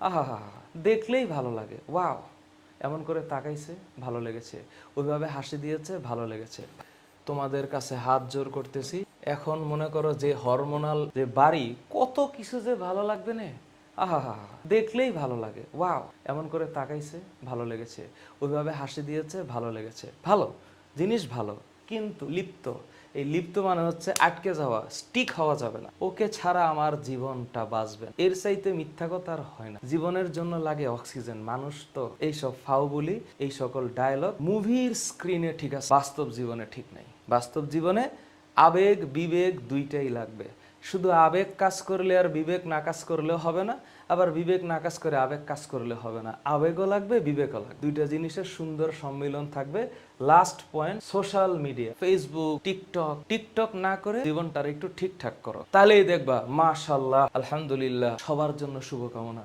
আহা দেখলেই ভালো লাগে। ওয়াও, এমন করে তাকাইছে, ভালো লেগেছে। ওইভাবে হাসি দিয়েছে, ভালো লেগেছে। তোমাদের কাছে হাত জোর করতেছি। এখন মনে করো যে হরমোনাল যে বাড়ি, কত কিছু যে ভালো লাগবে না। আহা দেখলেই ভালো লাগে। ওয়াও, এমন করে তাকাইছে, ভালো লেগেছে। ওইভাবে হাসি দিয়েছে, ভালো লেগেছে। ভালো, জিনিস ভালো। কিন্তু লিপ্ত। এই লিপ্ত মানে হচ্ছে আটকে যাওয়া স্টিক হওয়া যাবে না। ওকে ছাড়া আমার জীবনটা বাঁচবে এর চাইতে মিথ্যা কথা আর হয় না। জীবনের জন্য লাগে অক্সিজেন। মানুষ তো এইসব ফাউ বলি, এই সকল ডায়লগ মুভির স্ক্রিনে ঠিক আছে, বাস্তব জীবনে ঠিক নাই। বাস্তব জীবনে আবেগ, বিবেক দুইটাই লাগবে। শুধু আবেগ কাজ করলে আর বিবেক না কাজ করলেও হবে না, আবার বিবেক না কাজ করে আবেগ কাজ করলে হবে না। আবেগও লাগবে, বিবেকও লাগবে। দুইটা জিনিসের সুন্দর সম্মিলন থাকবে। Last point social media Facebook TikTok TikTok না করে জীবনটার একটু ঠিকঠাক করো। তাহলেই দেখবা মাশাল্লাহ আলহামদুলিল্লাহ, সবার জন্য শুভকামনা।